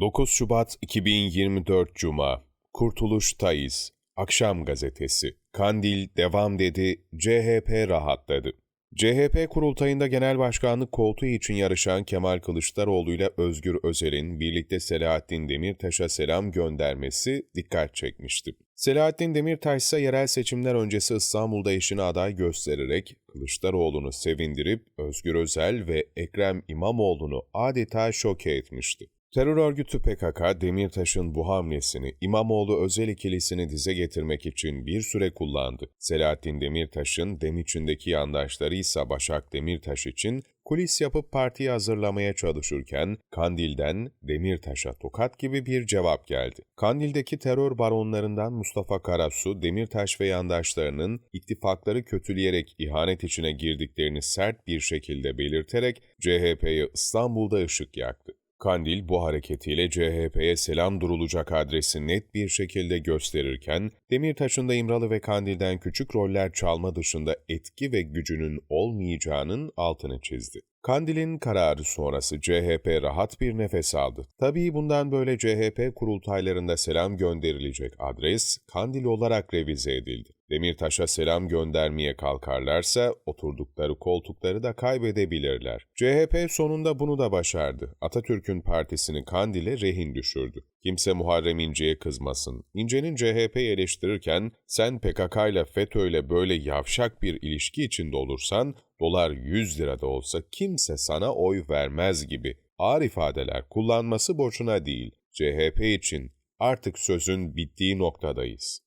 9 Şubat 2024 Cuma Kurtuluş Tayiz Akşam Gazetesi Kandil devam dedi, CHP rahatladı. CHP kurultayında genel başkanlık koltuğu için yarışan Kemal Kılıçdaroğlu ile Özgür Özel'in birlikte Selahattin Demirtaş'a selam göndermesi dikkat çekmişti. Selahattin Demirtaş ise yerel seçimler öncesi İstanbul'da eşini aday göstererek Kılıçdaroğlu'nu sevindirip Özgür Özel ve Ekrem İmamoğlu'nu adeta şoke etmişti. Terör örgütü PKK, Demirtaş'ın bu hamlesini İmamoğlu özel ikilisini dize getirmek için bir süre kullandı. Selahattin Demirtaş'ın dem içindeki yandaşları ise Başak Demirtaş için kulis yapıp partiyi hazırlamaya çalışırken Kandil'den Demirtaş'a tokat gibi bir cevap geldi. Kandil'deki terör baronlarından Mustafa Karasu, Demirtaş ve yandaşlarının ittifakları kötüleyerek ihanet içine girdiklerini sert bir şekilde belirterek CHP'ye İstanbul'da ışık yaktı. Kandil bu hareketiyle CHP'ye selam durulacak adresi net bir şekilde gösterirken, Demirtaş'ın da İmralı ve Kandil'den küçük roller çalma dışında etki ve gücünün olmayacağının altını çizdi. Kandil'in kararı sonrası CHP rahat bir nefes aldı. Tabii bundan böyle CHP kurultaylarında selam gönderilecek adres Kandil olarak revize edildi. Demirtaş'a selam göndermeye kalkarlarsa oturdukları koltukları da kaybedebilirler. CHP sonunda bunu da başardı. Atatürk'ün partisini Kandil'e rehin düşürdü. Kimse Muharrem İnce'ye kızmasın. İnce'nin CHP'yi eleştirirken sen PKK ile FETÖ ile böyle yavşak bir ilişki içinde olursan dolar 100 lirada olsa kimse sana oy vermez gibi ağır ifadeler kullanması boşuna değil. CHP için artık sözün bittiği noktadayız.